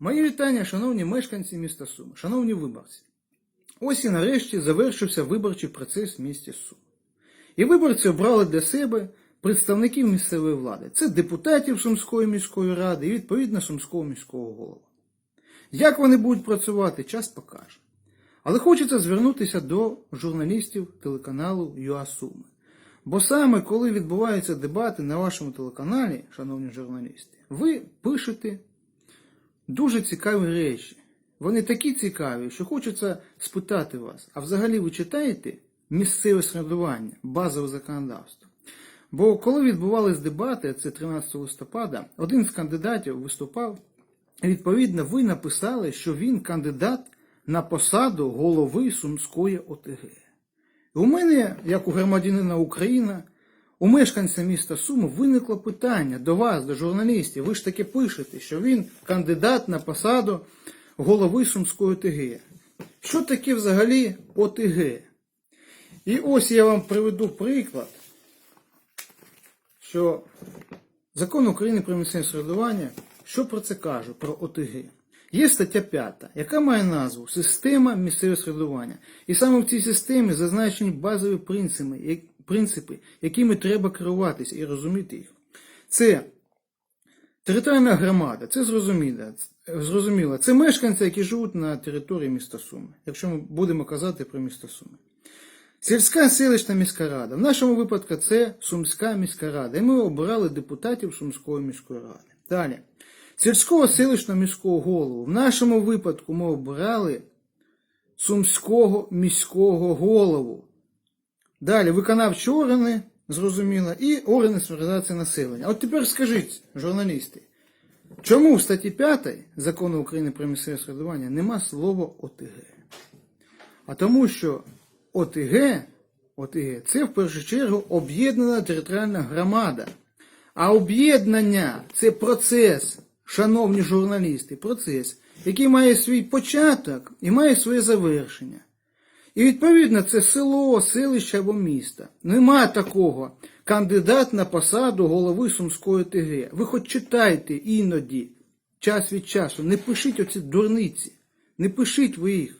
Мої вітання, шановні мешканці міста Суми, шановні виборці. Ось і нарешті завершився виборчий процес в місті Суми. І виборці обрали для себе представників місцевої влади. Це депутатів Сумської міської ради і відповідно Сумського міського голови. Як вони будуть працювати, час покаже. Але хочеться звернутися до журналістів телеканалу ЮА Суми. Бо саме коли відбуваються дебати на вашому телеканалі, шановні журналісти, ви пишете дуже цікаві речі. Вони такі цікаві, що хочеться спитати вас, а взагалі ви читаєте місцеве середування, базове законодавство? Бо коли відбувались дебати, це 13 листопада, один з кандидатів виступав, і відповідно ви написали, що він кандидат на посаду голови Сумської ОТГ. І у мене, як у громадянина України, у мешканця міста Суми виникло питання до вас, до журналістів. Ви ж таки пишете, що він кандидат на посаду голови Сумської ОТГ. Що таке взагалі ОТГ? І ось я вам приведу приклад, що закон України про місцеве середування, що про це каже, про ОТГ. Є стаття 5, яка має назву Система місцевого середування. І саме в цій системі зазначені базові принципи, принципи, якими треба керуватися і розуміти їх. Це територіальна громада, це зрозуміло. Це мешканці, які живуть на території міста Суми, якщо ми будемо казати про місто Суми. Сільська селищна міська рада. В нашому випадку це Сумська міська рада. І ми обирали депутатів Сумської міської ради. Далі. Сільського селищного міського голову. В нашому випадку ми обирали Сумського міського голову. Далі виконавчі органи, зрозуміло, і органи організації населення. От тепер скажіть, журналісти, чому в статті 5 закону України про місцеве середування нема слова ОТГ? А тому, що ОТГ, ОТГ це в першу чергу об'єднана територіальна громада. А об'єднання це процес, шановні журналісти, процес, який має свій початок і має своє завершення. І відповідно це село, селище або місто. Нема такого кандидат на посаду голови Сумської ТГ. Ви хоч читайте іноді, час від часу, не пишіть оці дурниці, не пишіть ви їх.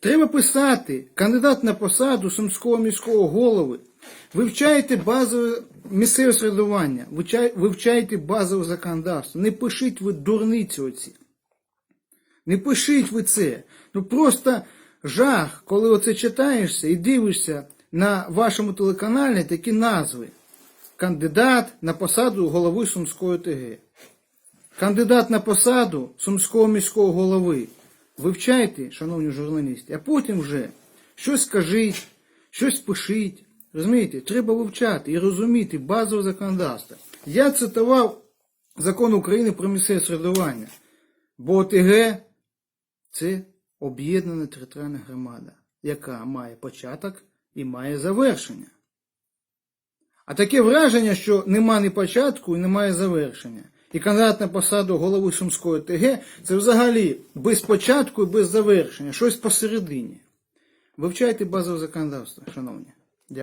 Треба писати кандидат на посаду Сумського міського голови. Вивчайте базове місцеве середування, вивчайте базове законодавство. Не пишіть ви дурниці оці. Не пишіть ви це. Ну просто жах, коли оце читаєшся і дивишся на вашому телеканалі такі назви. Кандидат на посаду голови Сумської ТГ. Кандидат на посаду Сумського міського голови. Вивчайте, шановні журналісти, а потім вже щось скажіть, щось пишіть. Розумієте, треба вивчати і розуміти базове законодавство. Я цитував закон України про місцеве середування, бо ОТГ це об'єднана територіальна громада, яка має початок і має завершення. А таке враження, що нема ні початку і немає завершення. І кандидат на посаду голови Сумської ТГ це взагалі без початку і без завершення, щось посередині. Вивчайте базове законодавство, шановні.